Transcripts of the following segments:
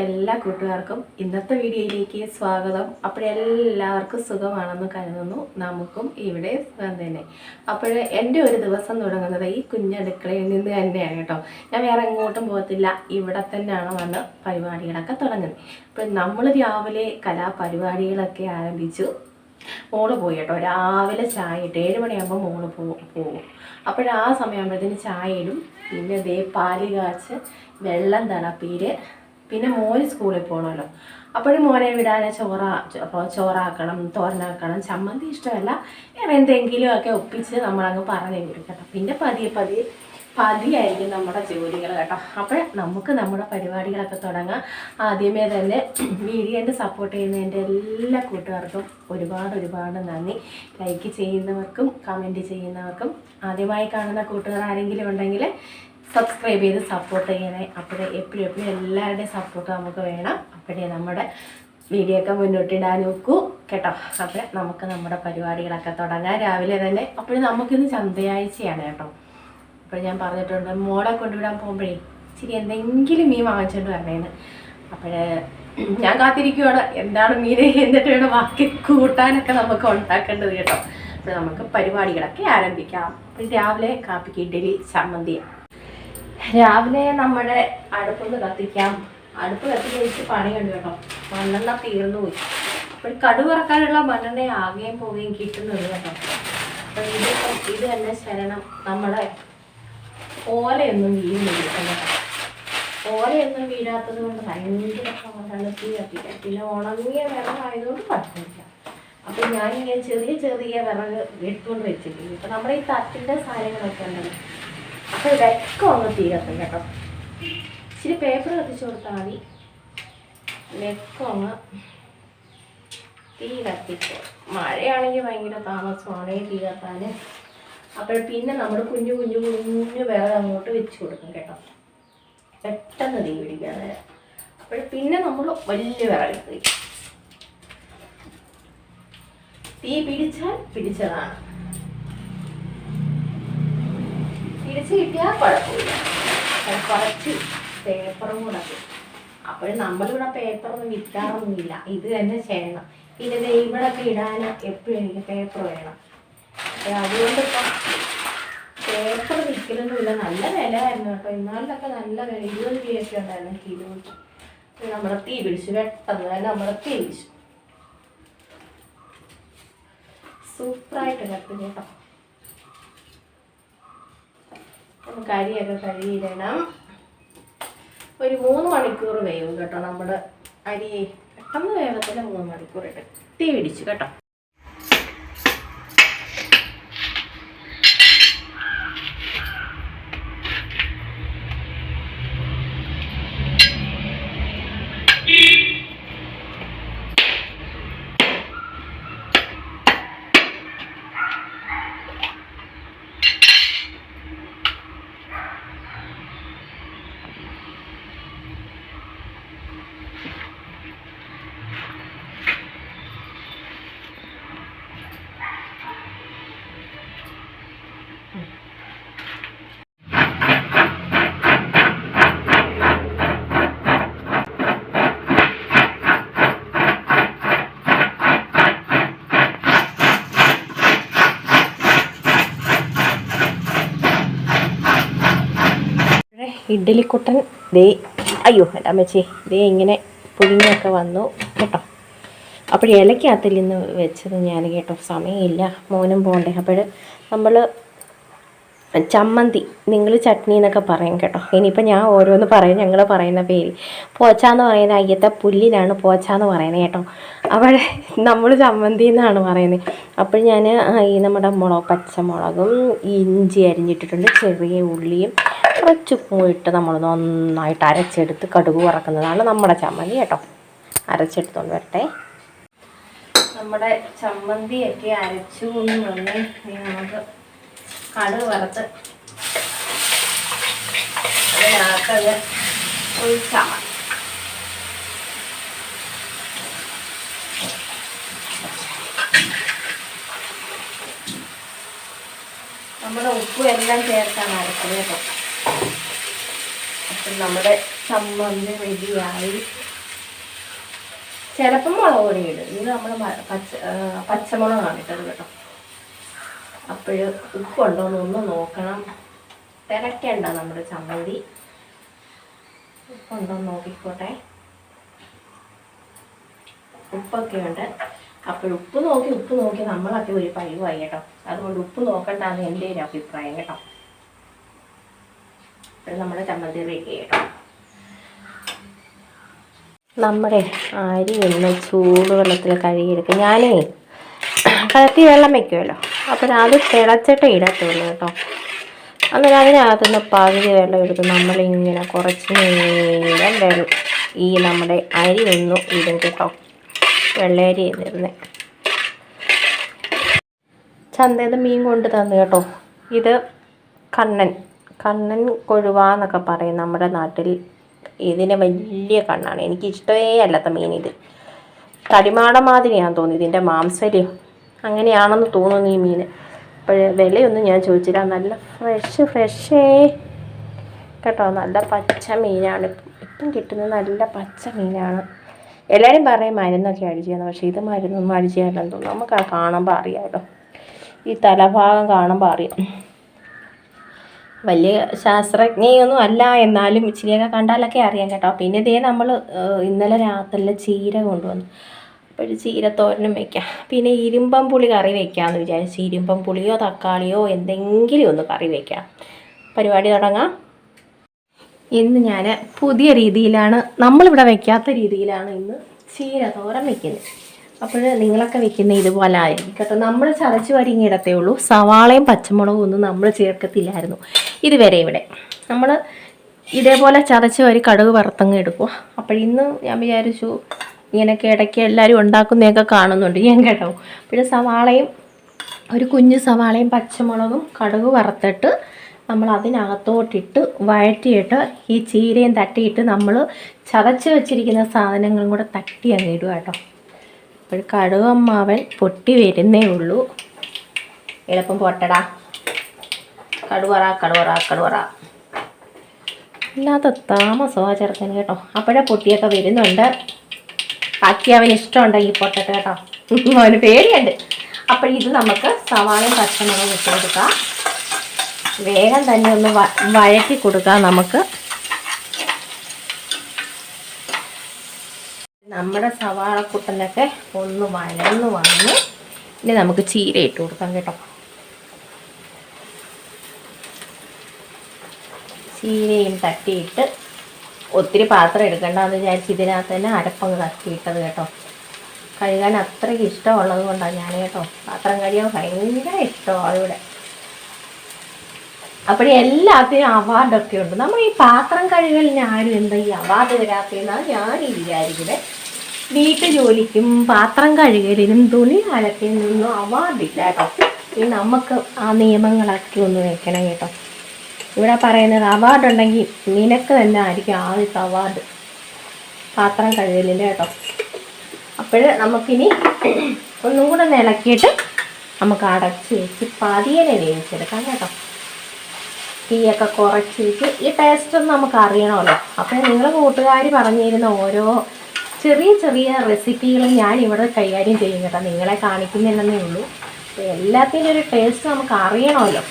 എല്ലാ കൂട്ടുകാർക്കും ഇന്നത്തെ വീഡിയോയിലേക്ക് സ്വാഗതം. അപ്പോഴെല്ലാവർക്കും സുഖമാണെന്ന് കരുതുന്നു. നമുക്കും ഇവിടെ സുഖം തന്നെ. അപ്പോൾ എന്റെ ഒരു ദിവസം തുടങ്ങുന്നത് ഈ കുഞ്ഞടുക്കളയിൽ നിന്ന് തന്നെയാണ് കേട്ടോ. ഞാൻ വേറെ എങ്ങോട്ടും പോകത്തില്ല. ഇവിടെ തന്നെയാണ് വന്ന് പരിപാടികളൊക്കെ തുടങ്ങുന്നത്. അപ്പോൾ നമ്മൾ രാവിലെ കലാപരിപാടികളൊക്കെ ആരംഭിച്ചു. മോൾ പോയി കേട്ടോ. രാവിലെ ചായ ഇട്ട് ഏഴ് മണിയാകുമ്പോൾ മോൾ പോകും. അപ്പോഴാ സമയമാകുമ്പോഴത്തേന് ചായ ഇടും. പിന്നെ ദേ പാൽ കാച്ച് വെള്ളം തിളപ്പീര് പിന്നെ മോന് സ്കൂളിൽ പോകണമല്ലോ അപ്പോഴും മോനെ വിടാനെ ചോറ അപ്പോൾ ചോറാക്കണം തോരനാക്കണം ചമ്മന്തി ഇഷ്ടമല്ല. വേറെ എന്തെങ്കിലും ഒക്കെ ഒപ്പിച്ച് നമ്മളങ്ങ് പറഞ്ഞു തരും കേട്ടോ. പിന്നെ പതിയെ പതിയെ പതിയായിരിക്കും നമ്മുടെ ജോലികൾ കേട്ടോ. അപ്പോൾ നമുക്ക് നമ്മുടെ പരിപാടികളൊക്കെ തുടങ്ങാം. ആദ്യമേ തന്നെ വീഡിയോന്റെ സപ്പോർട്ട് ചെയ്യുന്ന എന്റെ എല്ലാ കൂട്ടുകാർക്കും ഒരുപാട് ഒരുപാട് നന്ദി. ലൈക്ക് ചെയ്യുന്നവർക്കും കമന്റ് ചെയ്യുന്നവർക്കും. ആദ്യമായി കാണുന്ന കൂട്ടുകാർ ആരെങ്കിലും ഉണ്ടെങ്കിൽ സബ്സ്ക്രൈബ് ചെയ്ത് സപ്പോർട്ട് ചെയ്യണേ. അപ്പോഴേ എപ്പോഴും എപ്പോഴും എല്ലാവരുടെയും സപ്പോർട്ട് നമുക്ക് വേണം. അപ്പോഴേ നമ്മുടെ വീഡിയോ ഒക്കെ മുന്നോട്ടിടാൻ നോക്കൂ കേട്ടോ. അപ്പോൾ നമുക്ക് നമ്മുടെ പരിപാടികളൊക്കെ തുടങ്ങാം. രാവിലെ തന്നെ അപ്പോഴും നമുക്കിന്ന് ചന്തയാഴ്ചയാണ് കേട്ടോ. അപ്പോൾ ഞാൻ പറഞ്ഞിട്ടുണ്ട് മോളെ കൊണ്ടുവിടാൻ പോകുമ്പോഴേ ഇച്ചിരി എന്തെങ്കിലും മീൻ വാങ്ങിച്ചുകൊണ്ട് വരണേന്ന്. അപ്പോഴേ ഞാൻ കാത്തിരിക്കുവാണ്. എന്താണ് മീൻ എന്നിട്ട് വേണം ബാക്കി കൂട്ടാനൊക്കെ നമുക്ക് ഉണ്ടാക്കേണ്ടത് കേട്ടോ. അപ്പോൾ നമുക്ക് പരിപാടികളൊക്കെ ആരംഭിക്കാം. രാവിലെ കാപ്പിക്ക് ഇഡലി ചമ്മന്തി രാവിലെ നമ്മുടെ അടുപ്പൊന്ന് കത്തിക്കാം. അടുപ്പ് കത്തി കഴിച്ച് പണിയുണ്ട് കേട്ടോ. മണ്ണെണ്ണ തീർന്നു പോയി. അപ്പോൾ കടുവറക്കാനുള്ള മണ്ണെണ്ണ ആകുകയും പോവുകയും കിട്ടുന്നത് കേട്ടോ. അപ്പോൾ ഇതിപ്പം ഇത് തന്നെ ശരണം. നമ്മുടെ ഓലയൊന്നും വീഴുന്നില്ല കേട്ടോ. ഓലയൊന്നും വീഴാത്തത് കൊണ്ട് ഭയങ്കര പാടാണ് തീ കത്തിക്കാൻ പിന്നെ ഉണങ്ങിയ വിറകായതുകൊണ്ട് കുഴപ്പമില്ല. അപ്പം ഞാനിങ്ങനെ ചെറിയ ചെറിയ വിറക് എടുത്തുകൊണ്ട് വെച്ചിട്ടുണ്ട്. ഇപ്പൊ നമ്മുടെ ഈ തട്ടിന്റെ സാധനങ്ങളൊക്കെ ഉണ്ടല്ലോ. അപ്പോൾ ഇതൊക്കെ ഒന്ന് തീ കേട്ടോ. ഇച്ചിരി പേപ്പർ കത്തിച്ച് കൊടുത്താൽ മതി. ഇതൊക്കെ ഒന്ന് തീ കത്തിച്ച്. മഴയാണെങ്കിൽ ഭയങ്കര താമസമാണ് തീ അപ്പോൾ പിന്നെ നമ്മൾ കുഞ്ഞു കുഞ്ഞു കുഞ്ഞു വേറെ അങ്ങോട്ട് വെച്ച് കൊടുക്കും കേട്ടോ. പെട്ടെന്ന് തീ പിടിക്കാൻ നേരം. അപ്പോൾ പിന്നെ നമ്മൾ വലിയ വിറകെടുത്ത് തീ പിടിച്ചാൽ പിടിച്ചതാണ്. തിരിച്ച് കിട്ടിയാൽ കുഴപ്പമില്ല. കുറച്ച് പേപ്പറും കൂടെ അപ്പോൾ നമ്മളിവിടെ പേപ്പറൊന്നും വിൽക്കാറൊന്നുമില്ല. ഇത് തന്നെ ചെയ്യണം. പിന്നെ ദേ ഇവിടെയൊക്കെ ഇടാൻ എപ്പോഴും എനിക്ക് പേപ്പർ വേണം. അതുകൊണ്ട് ഇപ്പം പേപ്പർ വിൽക്കലൊന്നുമില്ല. നല്ല വില ആയിരുന്നു കേട്ടോ. ഇന്നാളിലൊക്കെ നല്ല വില. ഇരുപത് രൂപയൊക്കെ ഉണ്ടായിരുന്നു കിലോയ്ക്ക്. നമ്മുടെ തീ പിടിച്ചു. പെട്ടെന്ന് തന്നെ നമ്മുടെ തീ പിടിച്ചു. സൂപ്പറായിട്ട് കത്തി കേട്ടോ നമുക്ക് അരിയൊക്കെ കഴുകിയിടണം ഒരു മൂന്ന് മണിക്കൂർ വേവും കേട്ടോ നമ്മുടെ അരി പെട്ടെന്ന് വേഗത്തിൽ മൂന്ന് മണിക്കൂർ ഇട്ട് തീ പിടിച്ചു കേട്ടോ. ഇഡ്ഡലിക്കുട്ടൻ ദേ അയ്യോ എന്റെ അമ്മച്ചി ദേ ഇങ്ങനെ പുഴുങ്ങിയൊക്കെ വന്നു കേട്ടോ. അപ്പോൾ ഇലക്കകത്തിൽ ഇന്ന് വെച്ചത് ഞാൻ കേട്ടോ സമയമില്ല മോനും പോകണ്ടേ അപ്പോൾ നമ്മൾ ചമ്മന്തി നിങ്ങൾ ചട്നി എന്നൊക്കെ പറയും കേട്ടോ. ഇനിയിപ്പോൾ ഞാൻ ഓരോന്ന് പറയും ഞങ്ങൾ പറയുന്ന പേര്. പോച്ച എന്ന് പറയുന്ന അയ്യത്തെ പുല്ലിനാണ് പോച്ച എന്ന് പറയുന്നത് കേട്ടോ. അവിടെ നമ്മൾ ചമ്മന്തി എന്നാണ് പറയുന്നത്. അപ്പോൾ ഞാൻ ഈ നമ്മുടെ മുളക് പച്ചമുളകും ഇഞ്ചി അരിഞ്ഞിട്ടിട്ടുണ്ട് ചെറിയ ഉള്ളിയും കുറച്ച് ഉപ്പുമിട്ട് നമ്മൾ നന്നായിട്ട് അരച്ചെടുത്ത് കടുക് വറക്കുന്നതാണ് നമ്മുടെ ചമ്മന്തി കേട്ടോ. അരച്ചെടുത്തോണ്ട് വരട്ടെ. നമ്മുടെ ചമ്മന്തിയൊക്കെ അരച്ചു കൊണ്ടുവന്ന് നമുക്ക് കടുക് വറുത്ത് അതിനകത്തത് നമ്മുടെ ഉപ്പും എല്ലാം ചേർത്താണ് അരച്ചത് കേട്ടോ. അപ്പം നമ്മുടെ ചമ്മന്തി റെഡിയായി. ചിലപ്പം മുളക് പൊടി ഇടും. ഇത് നമ്മൾ പച്ച പച്ചമുളകാണ് ഇട്ടത് കേട്ടോ. അപ്പോഴ് ഉപ്പുണ്ടോ എന്നൊന്ന് നോക്കണം. തിരക്കേണ്ട നമ്മുടെ ചമ്മന്തി. ഉപ്പുണ്ടോ നോക്കിക്കോട്ടെ. ഉപ്പൊക്കെ ഉണ്ട്. അപ്പോൾ ഉപ്പ് നോക്കി ഉപ്പ് നോക്കി നമ്മളൊക്കെ ഒരു പഴിവായി കേട്ടോ. അതുകൊണ്ട് ഉപ്പ് നോക്കണ്ടാന്ന് എന്റെ ഒരു അഭിപ്രായം കേട്ടോ. അപ്പോൾ നമ്മുടെ ചമ്മന്തി റെഡി കേട്ടോ നമ്മുടെ അരി ഒന്ന് ചൂടുവെള്ളത്തിൽ കഴുകിയെടുക്കും. ഞാനേ കലത്തി വെള്ളം വെക്കുമല്ലോ അപ്പം അത് തിളച്ചിട്ടേ ഇടത്തുള്ളൂ കേട്ടോ. അന്നേരം അതിനകത്തുനിന്ന് പകുതി വെള്ളം എടുത്ത് നമ്മളിങ്ങനെ കുറച്ച് നേരം വെള്ളം ഈ നമ്മുടെ അരി ഒന്ന് ഇടും കേട്ടോ. വെള്ളയരി എന്നിരുന്നേ ചന്തയിൽ മീൻ കൊണ്ട് തന്നു കേട്ടോ. ഇത് കണ്ണൻ. കണ്ണൻ കൊഴുവ എന്നൊക്കെ പറയും നമ്മുടെ നാട്ടിൽ. ഇതിന് വലിയ കണ്ണാണ്. എനിക്ക് ഇഷ്ടമേ അല്ലാത്ത മീൻ ഇത്. തടിമാട മാതിരിയാണെന്ന് തോന്നി ഇതിന്റെ മാംസര്യം അങ്ങനെയാണെന്ന് തോന്നുന്നു ഈ മീൻ അപ്പോൾ വിലയൊന്നും ഞാൻ ചോദിച്ചില്ല. നല്ല ഫ്രഷ് ഫ്രഷേ കേട്ടോ നല്ല പച്ച മീനാണ്. ഇപ്പം കിട്ടുന്നത് നല്ല പച്ച മീനാണ്. എല്ലാവരും പറയും മരുന്നൊക്കെ അടിച്ചതെന്ന് പക്ഷേ ഇത് മരുന്നൊന്നും അടിച്ചതല്ലെന്ന് തോന്നുന്നു. നമുക്ക് ആ കാണുമ്പോൾ അറിയാമല്ലോ ഈ തലഭാഗം കാണുമ്പോൾ അറിയാം. വലിയ ശാസ്ത്രജ്ഞയൊന്നും അല്ല എന്നാലും ഇച്ചിരിയൊക്കെ കണ്ടാലൊക്കെ അറിയാം കേട്ടോ. പിന്നെ ഇതേ നമ്മൾ ഇന്നലെ രാത്രിയിൽ ചീര കൊണ്ടുവന്നു. അപ്പോൾ ചീരത്തോരനും വെക്കാം. പിന്നെ ഇരുമ്പം പുളി കറി വെക്കാമെന്ന് വിചാരിച്ചു ഇരുമ്പം പുളിയോ തക്കാളിയോ എന്തെങ്കിലും ഒന്ന് കറി വെക്കാം. പരിപാടി തുടങ്ങാം. ഇന്ന് ഞാൻ പുതിയ രീതിയിലാണ് നമ്മളിവിടെ വെക്കാത്ത രീതിയിലാണ് ഇന്ന് ചീര തോരൻ വെക്കുന്നത്. അപ്പോൾ നിങ്ങളൊക്കെ വെക്കുന്ന ഇതുപോലെ ആയിരിക്കും കേട്ടോ. നമ്മൾ ചതച്ച് വരിങ്ങി ഇടത്തേ ഉള്ളൂ. സവാളയും പച്ചമുളകും ഒന്നും നമ്മൾ ചേർക്കത്തില്ലായിരുന്നു. ഇതുവരെ ഇവിടെ. നമ്മൾ ഇതേപോലെ ചതച്ച് വരി കടുക് വറുത്തങ്ങ് എടുക്കുക. അപ്പോൾ ഇന്ന് ഞാൻ വിചാരിച്ചു ഇങ്ങനെയൊക്കെ ഇടയ്ക്ക് എല്ലാവരും ഉണ്ടാക്കുന്നതൊക്കെ കാണുന്നുണ്ട്. ഞാൻ കേട്ടോ. പിന്നെ സവാളയും ഒരു കുഞ്ഞു സവാളയും പച്ചമുളകും കടുക് വറുത്തിട്ട് നമ്മൾ അതിനകത്തോട്ടിട്ട് വഴറ്റിയിട്ട് ഈ ചീരയും തട്ടിയിട്ട് നമ്മൾ ചതച്ച് വെച്ചിരിക്കുന്ന സാധനങ്ങളും കൂടെ തട്ടി അങ്ങ് ഇടുക കേട്ടോ. അപ്പോൾ കടുകമ്മാവൻ പൊട്ടി വരുന്നേ ഉള്ളൂ. എളുപ്പം പൊട്ടടാ. കടുവറ കടുവറ കടുവറ. ഇല്ലാത്ത താമസമാണ് ചെറുക്കൻ കേട്ടോ. അപ്പോഴേ പൊട്ടിയൊക്കെ വരുന്നുണ്ട്. ബാക്കി അവന് ഇഷ്ടമുണ്ടെങ്കിൽ പൊട്ടട്ടെ കേട്ടോ. അവന് പേടിയുണ്ട്. അപ്പോൾ ഇത് നമുക്ക് സവാളയും പച്ചമുളകും ഇട്ട് കൊടുക്കാം. വേഗം തന്നെ ഒന്ന് വഴറ്റി കൊടുക്കാം നമുക്ക്. നമ്മുടെ സവാളക്കുട്ടനൊക്കെ ഒന്ന് വഴന്ന് വന്ന് ഇനി നമുക്ക് ചീര ഇട്ട് കൊടുക്കാം കേട്ടോ. ചീരയും തട്ടിയിട്ട് ഒത്തിരി പാത്രം എടുക്കണ്ടെന്ന് വിചാരിച്ച് ഇതിനകത്ത് തന്നെ അരപ്പങ്ങ് തട്ടിയിട്ടത് കേട്ടോ. കഴുകാൻ അത്രയ്ക്ക് ഇഷ്ടമുള്ളത് കൊണ്ടാണ് ഞാൻ കേട്ടോ. പാത്രം കഴുകാൻ ഭയങ്കര ഇഷ്ടമാണ് ഇവിടെ അപ്പോൾ എല്ലാത്തിനും അവാർഡൊക്കെ ഉണ്ട്. നമ്മൾ ഈ പാത്രം കഴുകലിന് ആരും എന്താ ഈ അവാർഡ് വരാത്തതെന്നാണ് ഞാൻ ഈ വിചാരിക്കുന്നത്. വീട്ടു ജോലിക്കും പാത്രം കഴുകലിനും തുണി അലക്കലിനൊന്നും അവാർഡില്ല കേട്ടോ. ഈ നമുക്ക് ആ നിയമങ്ങളൊക്കെ ഒന്ന് വെക്കണം കേട്ടോ. ഇവിടെ പറയുന്നത് അവാർഡ് ഉണ്ടെങ്കിൽ നിനക്ക് തന്നെ ആയിരിക്കും ആദ്യത്തെ അവാർഡ് പാത്രം കഴുകലിന്റെ കേട്ടോ. അപ്പോൾ നമുക്കിനി ഒന്നും കൂടെ നിലക്കിയിട്ട് നമുക്ക് അടച്ച് വെച്ച് പതിയനെ വേവിച്ചെടുക്കാം കേട്ടോ. തീയൊക്കെ കുറച്ച് വെച്ച് ഈ ടേസ്റ്റ് നമുക്ക് അറിയണമല്ലോ. അപ്പോൾ നിങ്ങൾ കൂട്ടുകാർ പറഞ്ഞിരുന്ന ഓരോ ചെറിയ ചെറിയ റെസിപ്പികൾ ഞാൻ ഇവിടെ കൈകാര്യം ചെയ്യും കേട്ടോ. നിങ്ങളെ കാണിക്കുന്നില്ലെന്നേ ഉള്ളൂ. എല്ലാത്തിന്റെ ഒരു ടേസ്റ്റ് നമുക്ക് അറിയണമല്ലോ.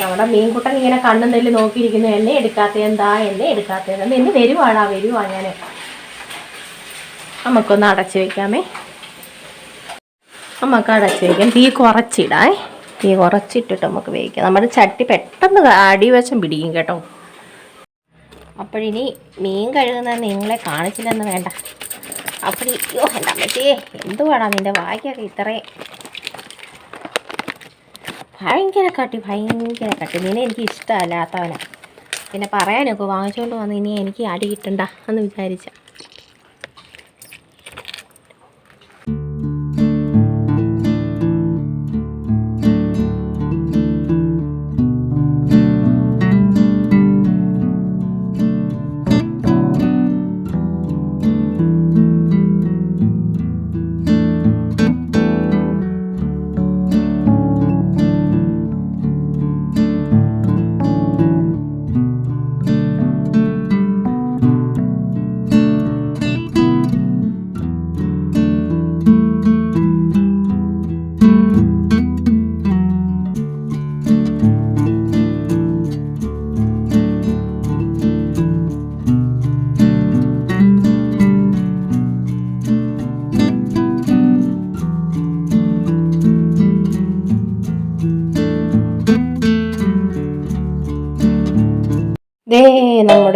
നമ്മുടെ മീൻകുട്ടൻ ഇങ്ങനെ കണ്ണും നെല്ല് നോക്കിയിരിക്കുന്നു. എന്നെ എടുക്കാത്ത എന്താ? എന്നെ എടുക്കാത്ത എന്താ? എന്നെ വരുവാടാ വരുവാ ഞാൻ നമുക്കൊന്ന് അടച്ച് വെക്കാമേ. നമുക്ക് അടച്ച് വയ്ക്കാം തീ കുറച്ചിടാം. തീ കുറച്ചിട്ടിട്ട് നമുക്ക് വേവിക്കാം. നമ്മുടെ ചട്ടി പെട്ടെന്ന് അടിവശം പിടിക്കും കേട്ടോ. അപ്പോഴിനി മീൻ കഴുകുന്നത് നിങ്ങളെ കാണിച്ചില്ലെന്ന് വേണ്ട. അപ്പോൾ അയ്യോ എന്റെ അമ്മച്ചേ എന്തുവാടാ നിന്റെ വായിക്കൊക്കെ ഇത്രയും ഭയങ്കര കട്ടി ഭയങ്കര കട്ടി. നിന്നെ എനിക്ക് ഇഷ്ടമല്ലാത്തവനാ. പിന്നെ പറയാനൊക്കെ വാങ്ങിച്ചുകൊണ്ട് വന്ന് ഇനി എനിക്ക് അടി കിട്ടണ്ട എന്ന് വിചാരിച്ച.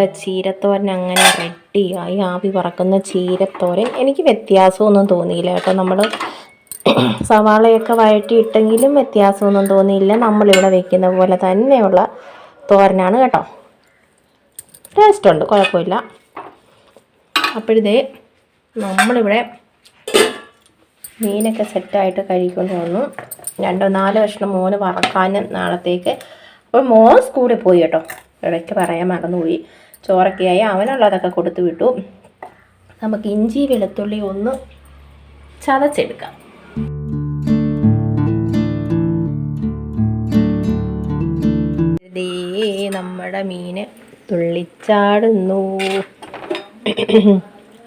നമ്മുടെ ചീരത്തോരൻ അങ്ങനെ റെഡിയായി ആവി പറക്കുന്ന ചീരത്തോരൻ. എനിക്ക് വ്യത്യാസമൊന്നും തോന്നിയില്ല കേട്ടോ. നമ്മൾ സവാളയൊക്കെ വഴറ്റിയിട്ടെങ്കിലും വ്യത്യാസമൊന്നും തോന്നിയില്ല. നമ്മളിവിടെ വെക്കുന്ന പോലെ തന്നെയുള്ള തോരനാണ് കേട്ടോ. ടേസ്റ്റ് ഉണ്ട് കുഴപ്പമില്ല. അപ്പോഴിതേ നമ്മളിവിടെ മീനൊക്കെ സെറ്റായിട്ട് കഴിക്കൊണ്ട് വന്നു. രണ്ടോ നാല് കഷ്ണം മോന് വറക്കാൻ നാളത്തേക്ക്. അപ്പോൾ മോൻ സ്കൂളിൽ പോയി കേട്ടോ. ഇടയ്ക്ക് പറയാൻ മറന്നുപോയി. ചോറൊക്കെയായി അവനുള്ളതൊക്കെ കൊടുത്തു വിട്ടു. നമുക്ക് ഇഞ്ചി വെളുത്തുള്ളി ഒന്ന് ചതച്ചെടുക്കാം. ദേ നമ്മുടെ മീന് തുള്ളിച്ചാടുന്നു.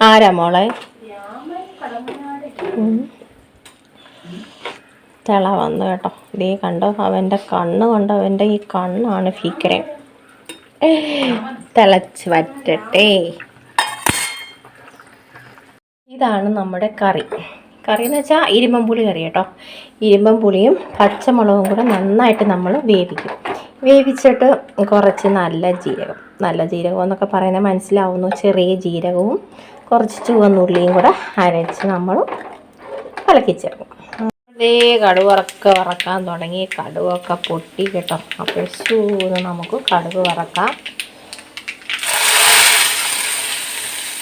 ആരാ മോളെ? ചള വന്നു കേട്ടോ. ഇതേ കണ്ടോ? അവന്റെ കണ്ണ് കൊണ്ട്? അവന്റെ ഈ കണ്ണാണ് ഫിക്കരൻ തിളച്ച് വറ്റട്ടെ ഇതാണ് നമ്മുടെ കറി. കറി എന്ന് വെച്ചാൽ ഇരുമ്പമ്പുളി കറി കേട്ടോ. ഇരുമ്പം പുളിയും പച്ചമുളകും കൂടെ നന്നായിട്ട് നമ്മൾ വേവിക്കും. വേവിച്ചിട്ട് കുറച്ച് നല്ല ജീരകം നല്ല ജീരകം എന്നൊക്കെ പറയുന്നത് മനസ്സിലാവുന്നു. ചെറിയ ജീരകവും കുറച്ച് ചുവന്നുള്ളിയും കൂടെ അരച്ച് നമ്മൾ കലക്കിച്ചേർക്കും അതേ കടുവറക്ക വറക്കാൻ തുടങ്ങി. കടുവൊക്കെ പൊട്ടി കേട്ടോ. അപ്പോൾ ശൂന്ന് നമുക്ക് കടുവ് വറക്കാം.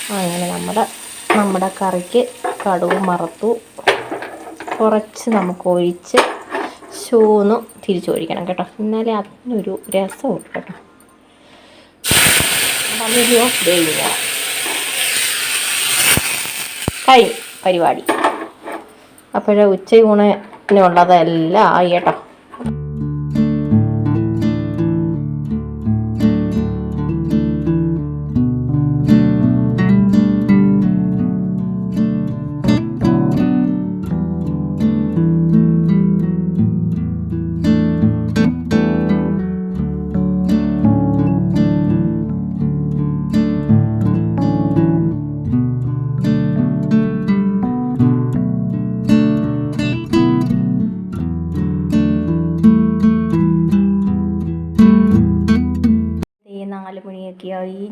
അങ്ങനെ നമ്മുടെ നമ്മുടെ കറിക്ക് കടുവ് മറത്തു. കുറച്ച് നമുക്ക് ഒഴിച്ച് ശൂന്ന് തിരിച്ചൊഴിക്കണം കേട്ടോ. എന്നാലേ അതിനൊരു രസമുണ്ട് കേട്ടോ. കഴിഞ്ഞു. പരിപാടി. അപ്പോഴേ ഉച്ചയൂണിനുള്ളതെല്ലാം ആയി കേട്ടോ.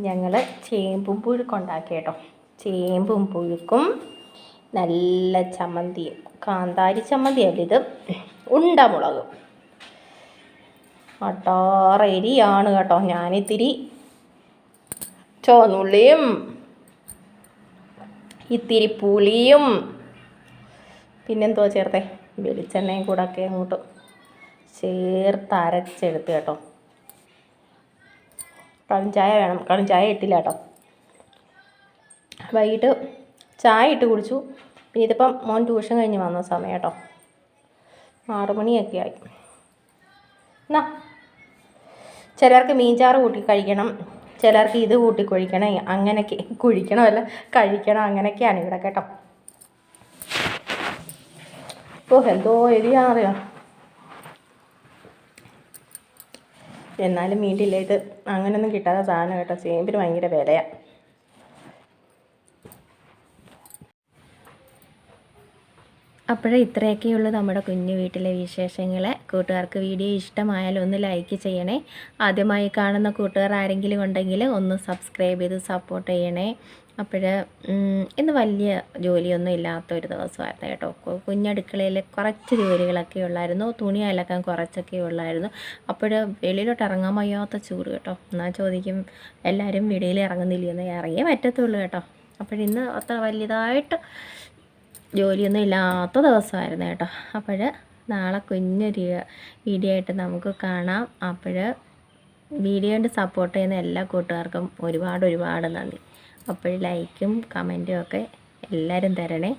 ഞങ്ങൾ ചേമ്പും പുഴുക്കുണ്ടാക്കി കേട്ടോ. ചേമ്പും പുഴുക്കും നല്ല ചമ്മന്തിയും. കാന്താരി ചമ്മന്തിയല്ല ഇത്? ഉണ്ടമുളകും. അട്ടാറെരിയാണ് കേട്ടോ. ഞാനിത്തിരി ചോന്നുള്ളിയും ഇത്തിരി പുളിയും പിന്നെന്തോ ചേർത്തേ? വെളിച്ചെണ്ണയും കൂടെ ഒക്കെ അങ്ങോട്ട് ചേർത്ത് അരച്ചെടുത്ത് കേട്ടോ. കടും ചായ വേണം. കടും ചായ ഇട്ടില്ല കേട്ടോ. വൈകിട്ട് ചായ ഇട്ട് കുടിച്ചു. പിന്നെ ഇതിപ്പം മോൻ ട്യൂഷൻ കഴിഞ്ഞ് വന്ന സമയം കേട്ടോ. ആറുമണിയൊക്കെ ആയി. എന്നാ ചിലർക്ക് മീൻചാറ് കൂട്ടി കഴിക്കണം. ചിലർക്ക് ഇത് കൂട്ടി കുഴിക്കണം. അങ്ങനെയൊക്കെ കുഴിക്കണമല്ല കഴിക്കണം അങ്ങനെയൊക്കെയാണ് ഇവിടെ കേട്ടോ. ഓ എന്തോ എരിയാണെന്നറിയാം എന്നാലും മീണ്ടില്ല ഇത് അങ്ങനെയൊന്നും കിട്ടാത്ത സാധനം കേട്ടോ. ചേമ്പിന് ഭയങ്കര വിലയാണ് അപ്പോഴേ ഇത്രയൊക്കെയുള്ളൂ നമ്മുടെ കുഞ്ഞു വീട്ടിലെ വിശേഷങ്ങൾ കൂട്ടുകാർക്ക് വീഡിയോ ഇഷ്ടമായാൽ ഒന്ന് ലൈക്ക് ചെയ്യണേ. ആദ്യമായി കാണുന്ന കൂട്ടുകാർ ആരെങ്കിലും ഉണ്ടെങ്കിൽ ഒന്ന് സബ്സ്ക്രൈബ് ചെയ്ത് സപ്പോർട്ട് ചെയ്യണേ. അപ്പോൾ ഇന്ന് വലിയ ജോലിയൊന്നും ഇല്ലാത്ത ഒരു ദിവസമായിരുന്നു കേട്ടോ. കുഞ്ഞടുക്കളയിൽ കുറച്ച് ജോലികളൊക്കെ ഉള്ളായിരുന്നു. തുണി അലക്കാൻ കുറച്ചൊക്കെ ഉള്ളായിരുന്നു. അപ്പോൾ വെളിയിലോട്ട് ഇറങ്ങാൻ വയ്യാത്ത ചൂട് കേട്ടോ. എന്നാൽ ചോദിക്കും എല്ലാവരും വെളിയിൽ ഇറങ്ങുന്നില്ലെന്ന് ഇറങ്ങിയേ പറ്റത്തുള്ളൂ കേട്ടോ. അപ്പോഴിന്ന് അത്ര വലുതായിട്ട് ജോലിയൊന്നും ഇല്ലാത്ത ദിവസമായിരുന്നു കേട്ടോ. അപ്പോൾ നാളെ കുഞ്ഞൊരു വീഡിയോ ആയിട്ട് നമുക്ക് കാണാം. അപ്പോൾ വീഡിയോന്റെ സപ്പോർട്ട് ചെയ്യുന്ന എല്ലാ കൂട്ടുകാർക്കും ഒരുപാട് ഒരുപാട് നന്ദി. അപ്പോൾ ലൈക്കും കമന്റും ഒക്കെ എല്ലാവരും തരണേ.